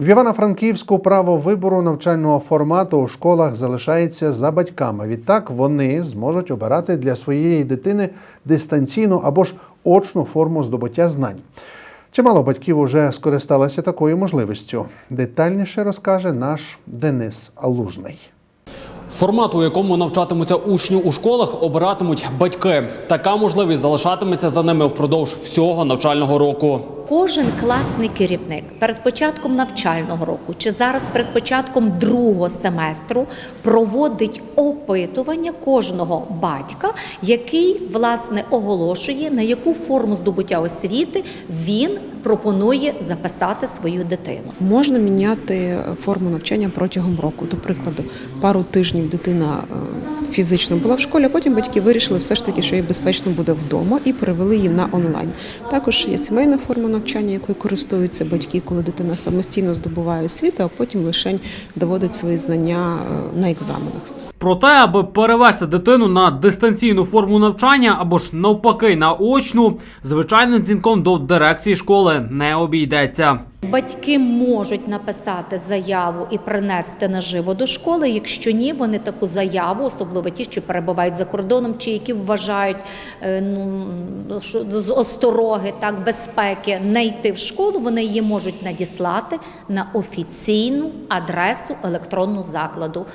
В Івано-Франківську право вибору навчального формату у школах залишається за батьками. Відтак вони зможуть обирати для своєї дитини дистанційну або ж очну форму здобуття знань. Чимало батьків уже скористалися такою можливістю. Детальніше розкаже наш Денис Алужний. Формат, у якому навчатимуться учні у школах, обиратимуть батьки. Така можливість залишатиметься за ними впродовж всього навчального року. Кожен класний керівник перед початком навчального року чи зараз перед початком другого семестру проводить опитування кожного батька, який власне оголошує на яку форму здобуття освіти він пропонує записати свою дитину. Можна міняти форму навчання протягом року. До прикладу, пару тижнів дитина е, фізично була в школі, а потім батьки вирішили все ж таки, що їй безпечно буде вдома, і перевели її на онлайн. Також є сімейна форма навчання, якою користуються батьки, коли дитина самостійно здобуває освіту, а потім лише доводить свої знання е, на екзаменах. Проте, аби перевести дитину на дистанційну форму навчання або ж навпаки на очну, звичайним дзвінком до дирекції школи не обійдеться. Батьки можуть написати заяву і принести наживо до школи. Якщо ні, вони таку заяву, особливо ті, що перебувають за кордоном, чи які вважають е, ну, з остороги так безпеки не йти в школу, вони її можуть надіслати на офіційну адресу електронну закладу.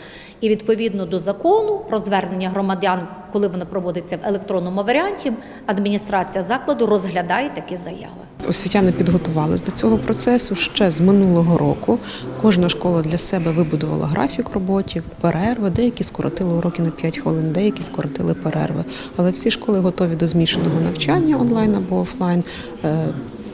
І відповідно до закону про звернення громадян, коли воно проводиться в електронному варіанті, адміністрація закладу розглядає такі заяви. Освітяни підготувалися до цього процесу ще з минулого року. Кожна школа для себе вибудувала графік роботи, перерви. Деякі скоротили уроки на 5 хвилин, деякі скоротили перерви. Але всі школи готові до змішаного навчання онлайн або офлайн е,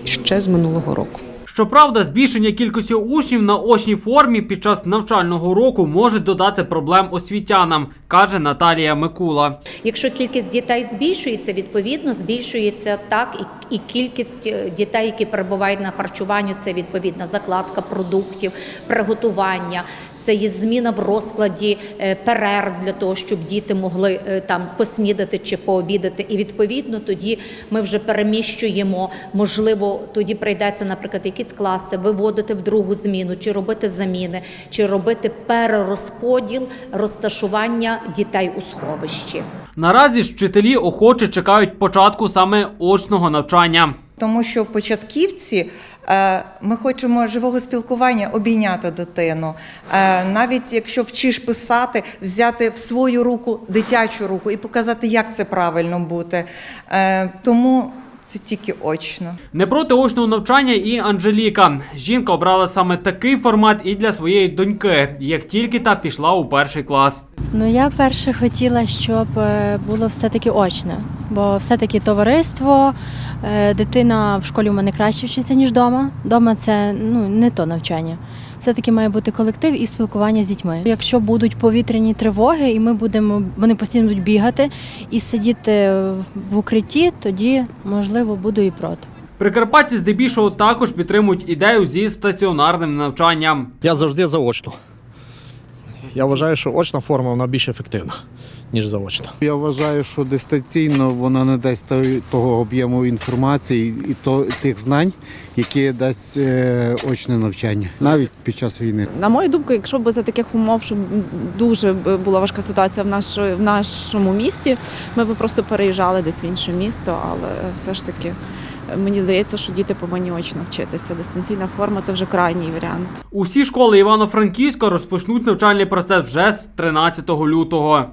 ще з минулого року. Щоправда, збільшення кількості учнів на очній формі під час навчального року може додати проблем освітянам, каже Наталія Микула. Якщо кількість дітей збільшується, відповідно збільшується так і, кількість е, дітей, які перебувають на харчуванні. Це відповідна закладка продуктів, приготування. Це є зміна в розкладі е, перерв для того, щоб діти могли е, там поснідати чи пообідати. І відповідно тоді ми вже переміщуємо. Можливо, тоді прийдеться, наприклад, якісь класи виводити в другу зміну, чи робити заміни, чи робити перерозподіл розташування дітей у сховищі. Наразі ж вчителі охоче чекають початку саме очного навчання. Тому що початківці е, ми хочемо живого спілкування обійняти дитину. Е, Навіть якщо вчиш писати, взяти в свою руку дитячу руку і показати, як це правильно бути. Е, Тому це тільки очно. Не проти очного навчання і Анжеліка. Жінка обрала саме такий формат і для своєї доньки, як тільки та пішла у перший клас. Ну я перше хотіла, щоб було все-таки очне, бо все-таки товариство, е, дитина в школі у мене краще вчиться, ніж вдома. Дома це ну, не то навчання. Все-таки має бути колектив і спілкування з дітьми. Якщо будуть повітряні тривоги, і ми будемо, вони постійно будуть бігати і сидіти в укритті, тоді можливо буду і проти. Прикарпатці здебільшого також підтримують ідею зі стаціонарним навчанням. Я завжди заочно. Я вважаю, що очна форма вона більш ефективна, ніж заочна. Я вважаю, що дистанційно вона не дасть той- того об'єму інформації і то, тих знань, які дасть е, очне навчання, навіть під час війни. На мою думку, якщо б за таких умов, щоб дуже була важка ситуація в, наш, в нашому місті, ми б просто переїжджали десь в інше місто, але все ж таки мені здається, що діти повинні очно вчитися. Дистанційна форма це вже крайній варіант. Усі школи Івано-Франківська розпочнуть навчальний процес вже з 13 лютого.